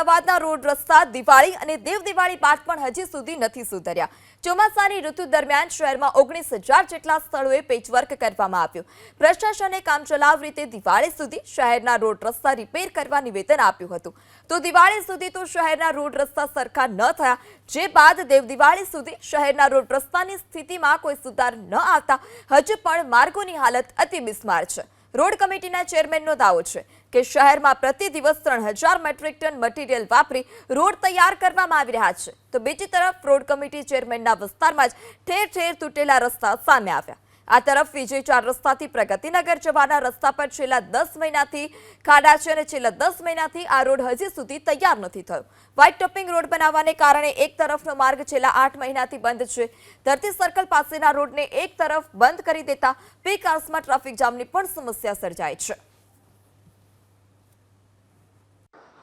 અમદાવાદના રોડ રસ્તા, દિવાળી અને દેવ દિવાળી બાદ પણ હજી સુધી નથી સુધર્યા. ચોમાસાની ઋતુ દરમિયાન શહેરમાં ઓગણીસ હજાર જેટલા સ્થળોએ પેચવર્ક કરવામાં આવ્યું. પ્રશાસને કામચલાવ રીતે દિવાળી સુધી શહેરના રોડ રસ્તા રિપેર કરવા નિવેદન આપ્યું હતું. તો દિવાળી સુધી તો શહેરના રોડ રસ્તા સરખા ન થયા. જે બાદ દેવ દિવાળી સુધી શહેરના રોડ રસ્તાની સ્થિતિમાં કોઈ સુધાર ન આવતા, હજુ પણ માર્ગોની હાલત અતિ બિસ્માર છે. રોડ કમિટીના ચેરમેનનો દાવો છે કે શહેરમાં પ્રતિ દિવસ ત્રણ હજાર મેટ્રિક ટન મટીરીયલ વાપરી રોડ તૈયાર કરવામાં આવી રહ્યા છે. તો બીજી તરફ રોડ કમિટી ચેરમેનના વિસ્તારમાં જ ઠેર ઠેર તૂટેલા રસ્તા સામે આવ્યા. આ તરફ વિજય ચાર રસ્તાથી પ્રગતિનગર જવાના રસ્તા પર છેલ્લા દસ મહિનાથી ખાડા છે અને છેલ્લા દસ મહિનાથી આ રોડ હજી સુધી તૈયાર નથી થયો. વ્હાઇટ ટોપિંગ રોડ બનાવવાને કારણે એક તરફનો માર્ગ છેલ્લા આઠ મહિનાથી બંધ છે. ધરતી સર્કલ પાસેના રોડને એક તરફ બંધ કરી દેતા પીક આર્સમાં ટ્રાફિક જામની પણ સમસ્યા સર્જાય છે.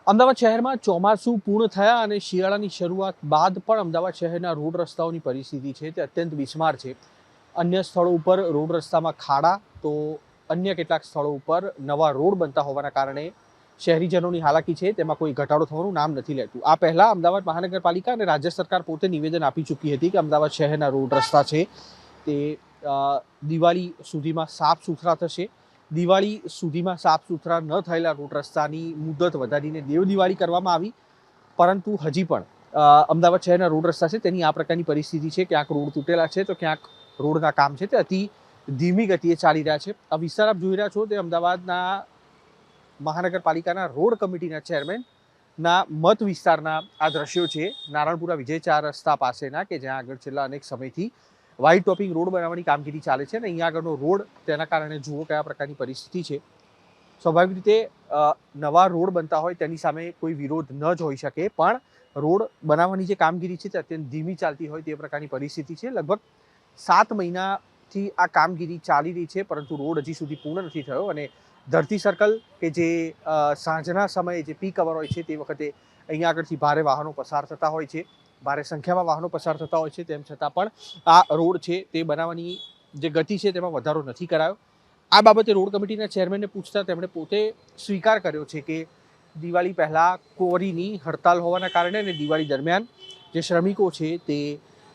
અમદાવાદ શહેરમાં ચોમાસું પૂર્ણ થયા અને શિયાળાની શરૂઆત બાદ પણ અમદાવાદ શહેરના રોડ રસ્તાઓની પરિસ્થિતિ છે તે અત્યંત બિસ્માર છે. અન્ય સ્થળો ઉપર રોડ રસ્તામાં ખાડા, તો અન્ય કેટલાક સ્થળો ઉપર નવા રોડ બનતા હોવાના કારણે શહેરીજનોની હાલાકી છે, તેમાં કોઈ ઘટાડો થવાનું નામ નથી લેતું. આ પહેલાં અમદાવાદ મહાનગરપાલિકા અને રાજ્ય સરકાર પોતે નિવેદન આપી ચૂકી હતી કે અમદાવાદ શહેરના રોડ રસ્તા છે, તે દિવાળી સુધીમાં સાફ સુથરા થશે. દિવાળી સુધીમાં સાફ સુથરા ન થયેલા રોડ રસ્તાની મુદત વધારીને દેવ દિવાળી કરવામાં આવી, પરંતુ હજી પણ અમદાવાદ શહેરના રોડ રસ્તા છે, તેની આ પ્રકારની પરિસ્થિતિ છે, ક્યાંક રોડ તૂટેલા છે, તો ક્યાંક રોડના કામ છે તે અતિ ધીમી ગતિએ ચાલી રહ્યા છે. આ વિસ્તાર આપ જોઈ રહ્યા છો તે અમદાવાદના મહાનગરપાલિકાના રોડ કમિટીના ચેરમેન ના મત વિસ્તારના આ દ્રશ્યો છે. નારાયણપુરા વિજય ચાર રસ્તા પાસેના કે જ્યાં આગળ છેલ્લા અનેક સમયથી વાઇટ ટોપિંગ રોડ બનાવવાની કામગીરી ચાલે છે અને અહીંયા આગળનો રોડ તેના કારણે જુઓ કયા પ્રકારની પરિસ્થિતિ છે. સ્વાભાવિક રીતે નવા રોડ બનતા હોય તેની સામે કોઈ વિરોધ ન જ હોઈ શકે, પણ રોડ બનાવવાની જે કામગીરી છે તે અત્યંત ધીમી ચાલતી હોય તે પ્રકારની પરિસ્થિતિ છે. લગભગ સાત મહિનાથી આ કામગીરી ચાલી રહી છે, પરંતુ રોડ હજી સુધી પૂર્ણ નથી થયો અને ધરતી સર્કલ કે જે સાંજના સમયે જે પીક અવર હોય છે તે વખતે અહીંયા આગળથી ભારે વાહનો પસાર થતા હોય છે, ભારે સંખ્યામાં વાહનો પસાર થતા હોય છે, તેમ છતાં પણ આ રોડ છે તે બનાવવાની જે ગતિ છે તેમાં વધારો નથી કરાયો. આ બાબતે રોડ કમિટીના ચેરમેનને પૂછતા તેમણે પોતે સ્વીકાર કર્યો છે કે દિવાળી પહેલાં કોરીની હડતાલ હોવાના કારણે અને દિવાળી દરમિયાન જે શ્રમિકો છે તે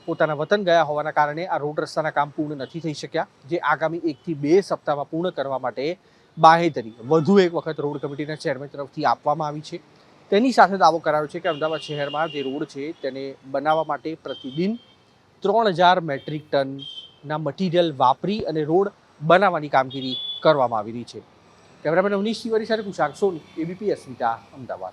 પોતાના વતન ગયા હોવાના કારણે આ રોડ રસ્તાના કામ પૂર્ણ નથી થઈ શક્યા, જે આગામી એકથી બે સપ્તાહમાં પૂર્ણ કરવા માટે બાહેધરી વધુ એક વખત રોડ કમિટીના ચેરમેન તરફથી આપવામાં આવી છે. તેની સાથે દાવો કરાયો છે કે અમદાવાદ શહેરમાં જે રોડ છે તેને બનાવવા માટે પ્રતિદિન ત્રણ હજાર મેટ્રિક ટનના મટીરિયલ વાપરી અને રોડ બનાવવાની કામગીરી કરવામાં આવી રહી છે. કેમેરામેન અવનીશ તિવારી સાથે કુશાક સોની, એબીપી અસ્મિતા, અમદાવાદ.